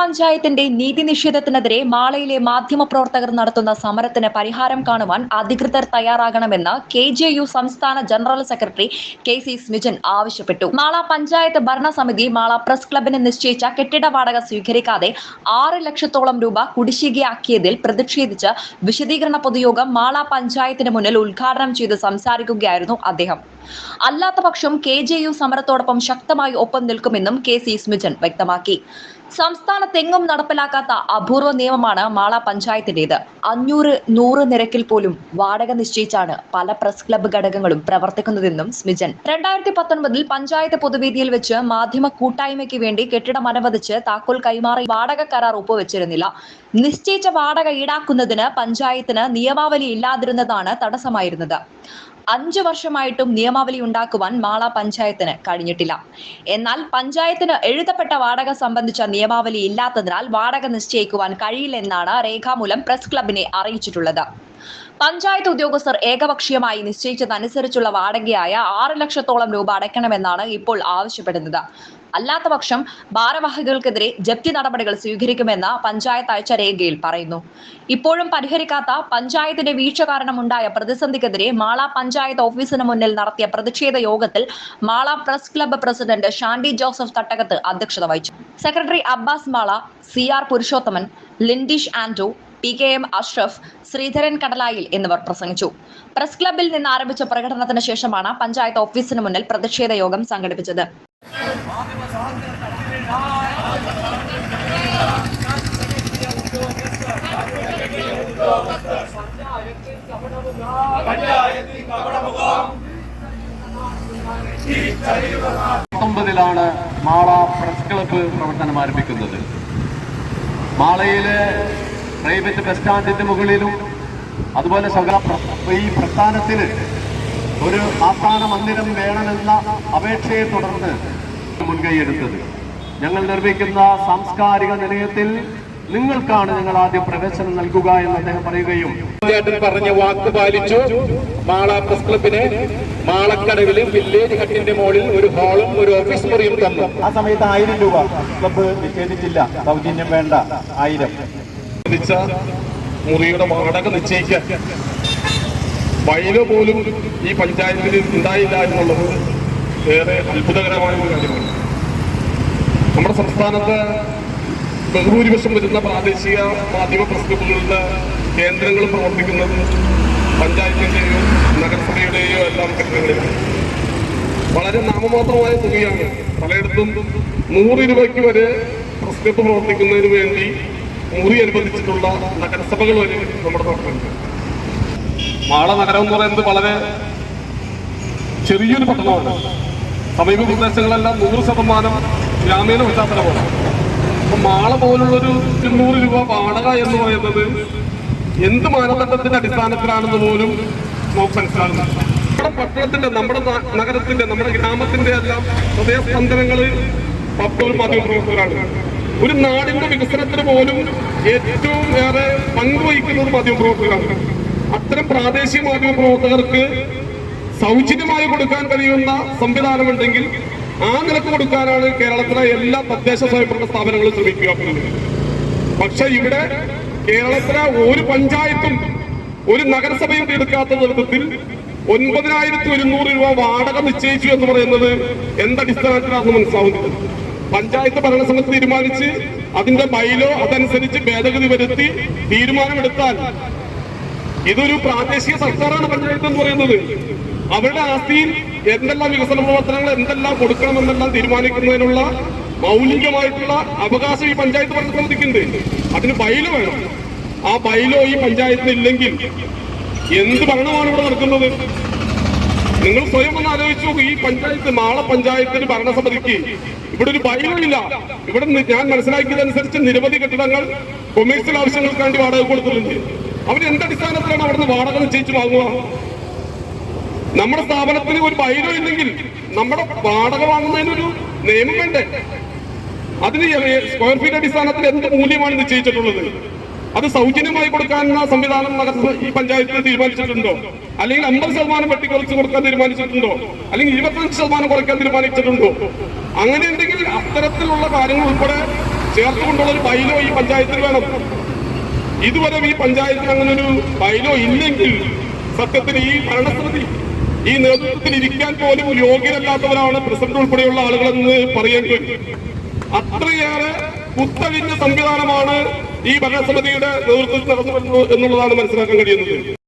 പഞ്ചായത്തിന്റെ നീതി നിഷേധത്തിനെതിരെ മാളയിലെ മാധ്യമപ്രവർത്തകർ നടത്തുന്ന സമരത്തിന് പരിഹാരം കാണുവാൻ അധികൃതർ തയ്യാറാകണമെന്ന് കെ ജെ യു സംസ്ഥാന general secretary K C Smijan ആവശ്യപ്പെട്ടു. മാള പഞ്ചായത്ത് ഭരണസമിതി മാള പ്രസ് ക്ലബിന് നിശ്ചയിച്ച കെട്ടിട വാടക സ്വീകരിക്കാതെ ആറ് ലക്ഷത്തോളം രൂപ കുടിശ്ശികയാക്കിയതിൽ പ്രതിഷേധിച്ച് വിശദീകരണ പൊതുയോഗം മാള പഞ്ചായത്തിന് മുന്നിൽ ഉദ്ഘാടനം ചെയ്ത് സംസാരിക്കുകയായിരുന്നു അദ്ദേഹം. അല്ലാത്ത പക്ഷം കെ ജെ യു സമരത്തോടൊപ്പം ശക്തമായി ഒപ്പം നിൽക്കുമെന്നും കെ സി സ്മിജൻ വ്യക്തമാക്കി. സംസ്ഥാനത്തെങ്ങും നടപ്പിലാക്കാത്ത അപൂർവ നിയമമാണ് മാള പഞ്ചായത്തിന്റേത് അഞ്ഞൂറ് നൂറ് നിരക്കിൽ പോലും വാടക നിശ്ചയിച്ചാണ് പല പ്രസ് ക്ലബ് ഘടകങ്ങളും പ്രവർത്തിക്കുന്നതെന്നും സ്മിജൻ. രണ്ടായിരത്തി പത്തൊൻപതിൽ പഞ്ചായത്ത് പൊതുവേദിയിൽ വെച്ച് മാധ്യമ കൂട്ടായ്മയ്ക്ക് വേണ്ടി കെട്ടിടം അനുവദിച്ച് താക്കോൽ കൈമാറി വാടക കരാർ ഒപ്പുവെച്ചിരുന്നില്ല. നിശ്ചയിച്ച വാടക ഈടാക്കുന്നതിന് പഞ്ചായത്തിന് നിയമാവലി ഇല്ലാതിരുന്നതാണ് തടസ്സമായിരുന്നത്. അഞ്ചു വർഷമായിട്ടും നിയമാവലി ഉണ്ടാക്കുവാൻ മാള പഞ്ചായത്തിന് കഴിഞ്ഞിട്ടില്ല. എന്നാൽ പഞ്ചായത്തിന് എഴുതപ്പെട്ട വാടക സംബന്ധിച്ച നിയമാവലി ഇല്ലാത്തതിനാൽ വാടക നിശ്ചയിക്കുവാൻ കഴിയില്ലെന്നാണ് രേഖാമൂലം പ്രസ് ക്ലബിനെ അറിയിച്ചിട്ടുള്ളത്. പഞ്ചായത്ത് ഉദ്യോഗസ്ഥർ ഏകപക്ഷീയമായി നിശ്ചയിച്ചതനുസരിച്ചുള്ള വാടകയായ ആറ് ലക്ഷത്തോളം രൂപ അടയ്ക്കണമെന്നാണ് ഇപ്പോൾ ആവശ്യപ്പെടുന്നത്. അല്ലാത്തപക്ഷം ഭാരവാഹികൾക്കെതിരെ ജപ്തി നടപടികൾ സ്വീകരിക്കുമെന്ന് പഞ്ചായത്ത് അയച്ച രേഖയിൽ പറയുന്നു. ഇപ്പോഴും പരിഹരിക്കാത്ത പഞ്ചായത്തിന്റെ വീഴ്ച കാരണമുണ്ടായ പ്രതിസന്ധിക്കെതിരെ മാള പഞ്ചായത്ത് ഓഫീസിന് മുന്നിൽ നടത്തിയ പ്രതിഷേധ യോഗത്തിൽ Mala press club president Shandy Joseph Thattakath അധ്യക്ഷത വഹിച്ചു. Secretary Abbas Mala C R Purushothaman Lindish Ando P K M Ashraf Sreedharan Kadalayil എന്നിവർ പ്രസംഗിച്ചു. പ്രസ് ക്ലബിൽ നിന്ന് ആരംഭിച്ച പ്രകടനത്തിന് ശേഷമാണ് പഞ്ചായത്ത് ഓഫീസിന് മുന്നിൽ പ്രതിഷേധ യോഗം സംഘടിപ്പിച്ചത്. പത്തൊമ്പതിലാണ് മാള പ്രസ് ക്ലബ്ബ് പ്രവർത്തനം ആരംഭിക്കുന്നത്. മാളയിലെ പ്രൈവറ്റ് ബസ് സ്റ്റാൻഡിന്റെ മുകളിലും അതുപോലെ ഈ പ്രസ്ഥാനത്തിന് ഒരു ആസ്ഥാന മന്ദിരം വേണമെന്ന അപേക്ഷയെ തുടർന്ന് മുൻകൈയെടുത്തത്. ഞങ്ങൾ നിർമ്മിക്കുന്ന സാംസ്കാരിക നിലയത്തിൽ നിങ്ങൾക്കാണ് ഞങ്ങൾ ആദ്യം പ്രവേശനം നൽകുക എന്ന് അദ്ദേഹം പറയുകയും ചേട്ടൻ പറഞ്ഞ വാക്ക് പാലിച്ചു. മാള പ്രസ് ക്ലബിന് മാളക്കടവിൽ വില്ലേജ് ഹട്ടിന്റെ മുകളിൽ ഒരു ഹാളും ഒരു ഓഫീസ് മുറിയും തന്നു. ആ സമയത്ത് ആയിരം രൂപ ക്ലബ്ബ് നിഷേധിച്ചില്ല. സൗജന്യം വേണ്ട. ആയിരം. മുറിയുടെ വാടക നിശ്ചയിക്കാൻ വയല പോലും ഈ പഞ്ചായത്തിൽ ഉണ്ടായില്ല എന്നുള്ളത് ഏറെ അത്ഭുതകരമായ ഒരു കാര്യമാണ്. നമ്മുടെ സംസ്ഥാനത്ത് ബഹുഭൂരിപക്ഷം വരുന്ന പ്രാദേശിക മാധ്യമ പ്രസ്തുതങ്ങളുടെ കേന്ദ്രങ്ങൾ പ്രവർത്തിക്കുന്നത് പഞ്ചായത്തിന്റെയോ നഗരസഭയുടെയോ എല്ലാം കെട്ടിടങ്ങളിലാണ് വളരെ നാമമാത്രമായ തുകയാണ്. പലയിടത്തും നൂറ് രൂപയ്ക്ക് വരെ പ്രസ്തുത പ്രവർത്തിക്കുന്നതിന് വേണ്ടി മുറി അനുവദിച്ചിട്ടുള്ള നഗരസഭകൾ വരെ നമ്മുടെ നാട്ടിലുണ്ട് മാള നഗരം എന്ന് പറയുന്നത് വളരെ ചെറിയൊരു പട്ടണമാണ്. സമീപ പ്രദേശങ്ങളെല്ലാം നൂറ് ശതമാനം ഗ്രാമീണ പശ്ചാത്തലമാണ് അപ്പൊ മാള പോലുള്ളൊരു ഇരുന്നൂറ് രൂപ വാടക എന്ന് പറയുന്നത് എന്ത് മാനദണ്ഡത്തിന്റെ അടിസ്ഥാനത്തിലാണെന്ന് പോലും നമുക്ക് മനസ്സിലാകുന്നില്ല നമ്മുടെ പട്ടണത്തിന്റെ നമ്മുടെ നഗരത്തിന്റെ നമ്മുടെ ഗ്രാമത്തിന്റെ എല്ലാം ഹൃദയസ്പന്ദനങ്ങൾ പത്തോൾ മാധ്യമപ്രവർത്തകരാണ് ഒരു നാടിന്റെ വികസനത്തിന് പോലും ഏറ്റവും ഏറെ പങ്കുവഹിക്കുന്നത് മാധ്യമപ്രവർത്തകരാണ് അത്തരം പ്രാദേശിക മാധ്യമപ്രവർത്തകർക്ക് സൗജന്യമായി കൊടുക്കാൻ കഴിയുന്ന സംവിധാനമുണ്ടെങ്കിൽ ആ നിലയ്ക്ക് കൊടുക്കാനാണ് കേരളത്തിലെ എല്ലാ തദ്ദേശ സ്വയംഭരണ സ്ഥാപനങ്ങളും ശ്രമിക്കുക പക്ഷെ ഇവിടെ കേരളത്തിലെ ഒരു പഞ്ചായത്തും ഒരു നഗരസഭയും എടുക്കാത്ത വിധത്തിൽ ഒൻപതിനായിരത്തി ഒരുന്നൂറ് രൂപ വാടക നിശ്ചയിച്ചു എന്ന് പറയുന്നത് എന്തടിസ്ഥാനത്തിലാണെന്ന് മനസ്സിലാവുന്നത് പഞ്ചായത്ത് ഭരണസമിതി തീരുമാനിച്ച് അതിന്റെ മൈലോ അതനുസരിച്ച് ഭേദഗതി വരുത്തി തീരുമാനമെടുത്താൽ ഇതൊരു പ്രാദേശിക സർക്കാരാണ് പഞ്ചായത്ത് എന്ന് പറയുന്നത്. അവരുടെ ആസ്തിയിൽ എന്തെല്ലാം വികസന പ്രവർത്തനങ്ങൾ എന്തെല്ലാം കൊടുക്കണം കൊടുക്കണമെന്നെല്ലാം തീരുമാനിക്കുന്നതിനുള്ള മൗലികമായിട്ടുള്ള അവകാശം ഈ പഞ്ചായത്ത് സമിതിക്കുണ്ട്. അതിന് ബൈലോ വേണം. ആ ബൈലോ ഈ പഞ്ചായത്തിന് ഇല്ലെങ്കിൽ എന്ത് ഭരണമാണ് ഇവിടെ നടക്കുന്നത്? നിങ്ങൾ സ്വയം ഒന്ന് ആലോചിച്ചു ഈ പഞ്ചായത്ത് നാളെ പഞ്ചായത്തിന് ഭരണസമിതിക്ക് ഇവിടെ ഒരു ബൈലോ ഇല്ല ഇവിടെ ഞാൻ മനസ്സിലാക്കിയതനുസരിച്ച് നിരവധി കെട്ടിടങ്ങൾ കൊമേഴ്സ്യൽ ആവശ്യങ്ങൾക്ക് വേണ്ടി വാടക കൊടുത്തിട്ടുണ്ട്. അവരെന്തടിസ്ഥാനത്തിലാണ് അവിടുന്ന് വാടക നിശ്ചയിച്ച് വാങ്ങുക? നമ്മുടെ സ്ഥാപനത്തിന് ഒരു ബൈലോ ഇല്ലെങ്കിൽ നമ്മുടെ വാടക വാങ്ങുന്നതിനൊരു നിയമം വേണ്ടേ? അതിന് സ്ക്വയർ ഫീറ്റ് അടിസ്ഥാനത്തിൽ എന്ത് മൂല്യമാണ് നിശ്ചയിച്ചിട്ടുള്ളത് അത് സൗജന്യമായി കൊടുക്കാനുള്ള സംവിധാനം നഗരസഭ ഈ പഞ്ചായത്തിൽ തീരുമാനിച്ചിട്ടുണ്ടോ? അല്ലെങ്കിൽ അമ്പത് ശതമാനം വെട്ടിക്കുറച്ച് കൊടുക്കാൻ തീരുമാനിച്ചിട്ടുണ്ടോ? അല്ലെങ്കിൽ ഇരുപത്തഞ്ച് ശതമാനം കുറയ്ക്കാൻ തീരുമാനിച്ചിട്ടുണ്ടോ? അങ്ങനെ ഉണ്ടെങ്കിൽ അത്തരത്തിലുള്ള കാര്യങ്ങൾ ഉൾപ്പെടെ ചേർത്തുകൊണ്ടുള്ള ഒരു ബൈലോ ഈ പഞ്ചായത്തിൽ വേണം. ഇതുവരെ ഈ പഞ്ചായത്തിന് അങ്ങനെ ഒരു ബൈലോ ഇല്ലെങ്കിൽ സത്യത്തിന് ഈ ഭരണസമിതി ഈ നേതൃത്വത്തിൽ ഇരിക്കാൻ പോലും യോഗ്യരല്ലാത്തവരാണ് പ്രസിഡന്റ് ഉൾപ്പെടെയുള്ള ആളുകളെന്ന് പറയേണ്ടി വരും അത്രയേറെ കുത്തഴിഞ്ഞ സംവിധാനമാണ് ഈ ഭരണസമിതിയുടെ നേതൃത്വത്തിൽ നടന്നു എന്നുള്ളതാണ് മനസ്സിലാക്കാൻ കഴിയുന്നത്.